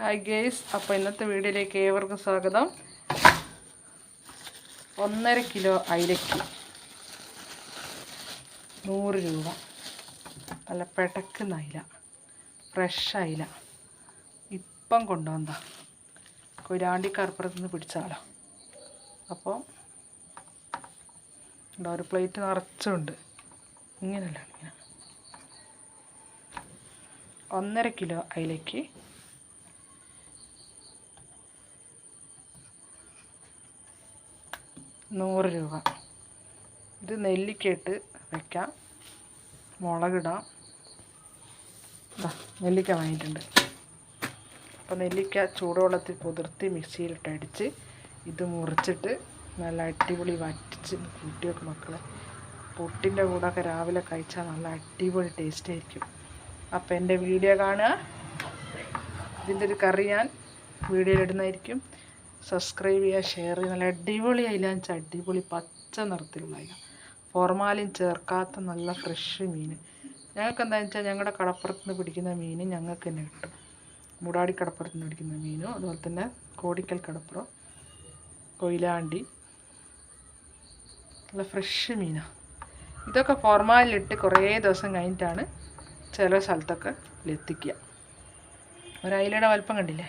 Hi guys അപ്പോൾ ഇന്നത്തെ വീഡിയോയിലേക്ക് ഏവർക്കും സ്വാഗതം. ഒന്നര കിലോ അയിലയ്ക്ക് നൂറ് രൂപ. നല്ല പെടക്കുന്ന അയില ഫ്രഷ് അയില. ഇപ്പം കൊണ്ടുവന്ന കുരാണ്ടി കർപ്പുറത്ത് നിന്ന് പിടിച്ചാലോ അപ്പോൾ ഇവിടെ ഒരു പ്ലേറ്റ് നിറച്ചുണ്ട്. ഇങ്ങനെയല്ല ഇങ്ങനെ. ഒന്നര കിലോ അയിലയ്ക്ക് നൂറ് രൂപ. ഇത് നെല്ലിക്കയിട്ട് വയ്ക്കാം മുളകിടാം. നെല്ലിക്ക വാങ്ങിയിട്ടുണ്ട്. അപ്പോൾ നെല്ലിക്ക ചൂടുവെള്ളത്തിൽ കുതിർത്തി മിക്സിയിലിട്ട് അടിച്ച് ഇത് മുറിച്ചിട്ട് നല്ല അടിപൊളി വറ്റിച്ച് കൂട്ടി വെക്കും മക്കളെ. പുട്ടിന്റെ കൂടെയൊക്കെ രാവിലെ കഴിച്ചാൽ നല്ല അടിപൊളി ടേസ്റ്റ് ആയിരിക്കും. അപ്പോൾ എന്റെ വീഡിയോ കാണുക. ഇതിന്റെ ഒരു കറി ഞാൻ വീഡിയോയിൽ ഇടുന്നതായിരിക്കും. സബ്സ്ക്രൈബ് ചെയ്യുക ഷെയർ ചെയ്യുക. നല്ല അടിപൊളി അയിലാന്ന് അടിപൊളി പച്ച നിറത്തിലുള്ള അയില ഫോർമാലിൻ ചേർക്കാത്ത നല്ല ഫ്രഷ് മീൻ ഞങ്ങൾക്ക് എന്താണെന്ന് വെച്ചാൽ ഞങ്ങളുടെ കടപ്പുറത്ത് നിന്ന് പിടിക്കുന്ന മീൻ ഞങ്ങൾക്ക് തന്നെ കിട്ടും. മുടാടി കടപ്പുറത്ത് നിന്ന് പിടിക്കുന്ന മീനും അതുപോലെ തന്നെ കോടിക്കൽ കടപ്പുറം കൊയിലാണ്ടി. നല്ല ഫ്രഷ് മീനാണ് ഇതൊക്കെ ഫോർമാലിലിട്ട് കുറേ ദിവസം കഴിഞ്ഞിട്ടാണ് ചില സ്ഥലത്തൊക്കെ എത്തിക്കുക. ഒരു അയിലയുടെ വലിപ്പം കണ്ടില്ലേ?